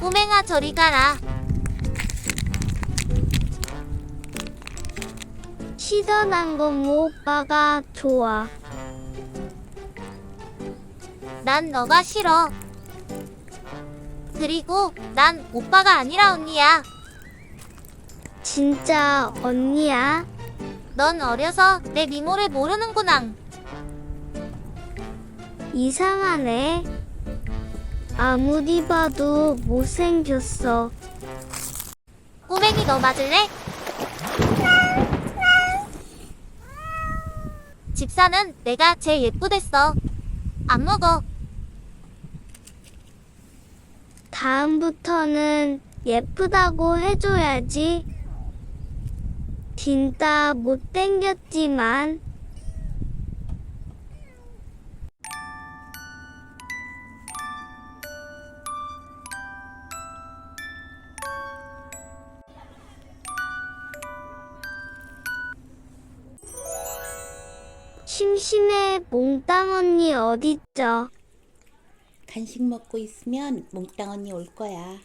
꼬맹아 저리 가라. 시선한 건모 오빠가 좋아. 난 너가 싫어. 그리고 난 오빠가 아니라 언니야. 진짜 언니야? 넌 어려서 내 미모를 모르는구나. 이상하네. 아무리 봐도 못생겼어. 꼬맹이 너 맞을래? 집사는 내가 제일 예쁘댔어. 안 먹어. 다음부터는 예쁘다고 해줘야지. 진짜 못생겼지만 심심해 몽땅 언니 어딨죠? 간식 먹고 있으면 몽땅 언니 올 거야.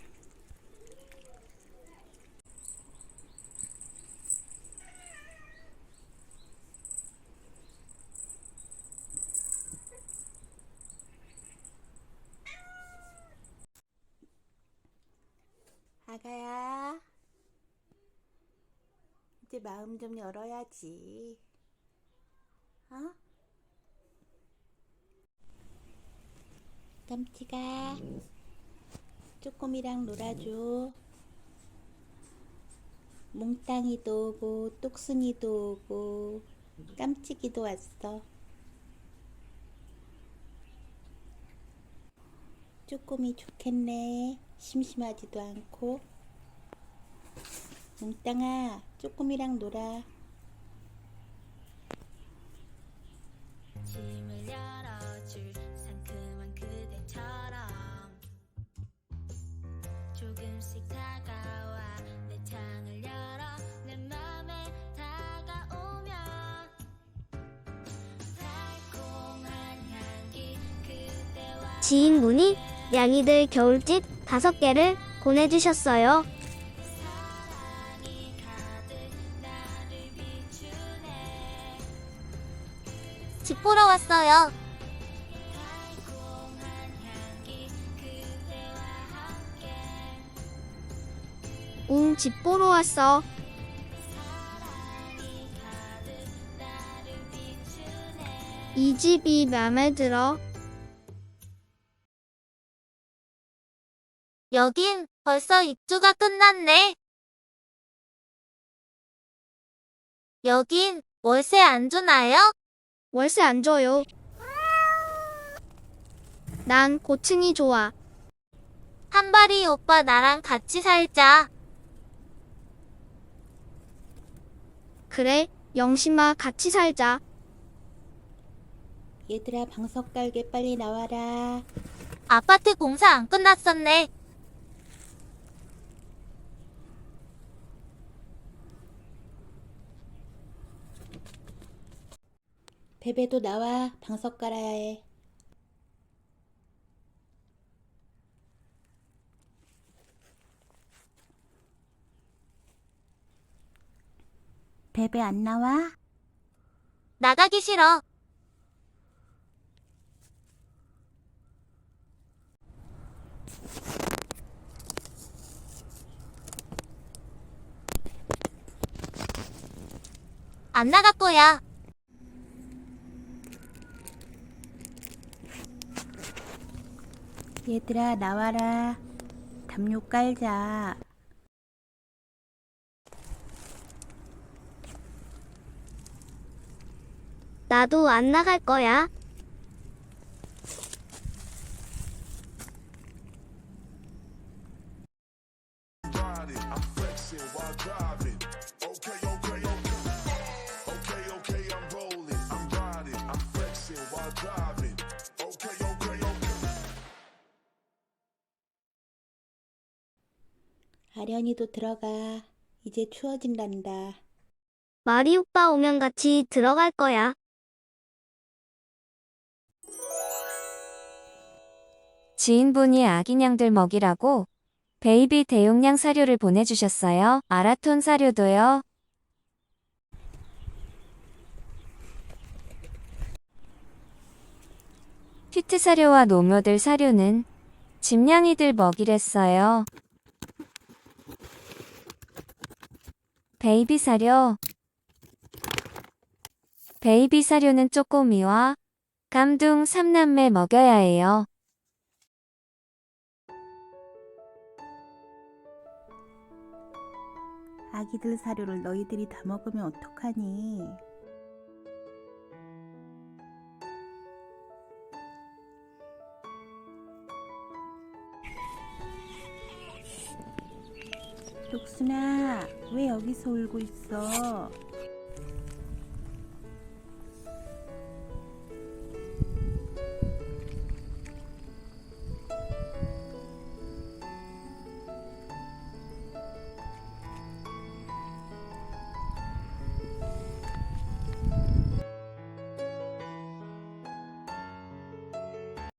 아가야. 이제 마음 좀 열어야지. 어? 깜찍아. 쪼꼬미랑 놀아줘. 몽땅이도 오고 똑순이도 오고 깜찍이도 왔어. 쪼꼬미 좋겠네. 심심하지도 않고. 몽땅아 쪼꼬미랑 놀아 지인분이 양이들 겨울집 다섯 개를 보내주셨어요. 집 보러 왔어요. 응, 집 보러 왔어. 이 집이 마음에 들어. 여긴 벌써 입주가 끝났네. 여긴 월세 안 주나요? 월세 안 줘요. 난 고층이 좋아. 한바리 오빠 나랑 같이 살자. 그래, 영심아 같이 살자. 얘들아 방석 깔게 빨리 나와라 아파트 공사 안 끝났었네. 베베도 나와 방석 깔아야 해 베베 안 나와? 나가기 싫어. 안 나갈 거야. 얘들아 나와라 담요 깔자 나도 안 나갈 거야. 아련이도 들어가 이제 추워진단다 마리 오빠 오면 같이 들어갈 거야. 지인분이 아기냥들 먹이라고 베이비 대용량 사료를 보내주셨어요. 아라톤 사료도요. 피트 사료와 노묘들 사료는 집냥이들 먹이랬어요. 베이비 사료. 베이비 사료는 쪼꼬미와 감둥 삼남매 먹여야 해요. 아기들 사료를 너희들이 다 먹으면 어떡하니? 독순아, 왜 여기서 울고 있어?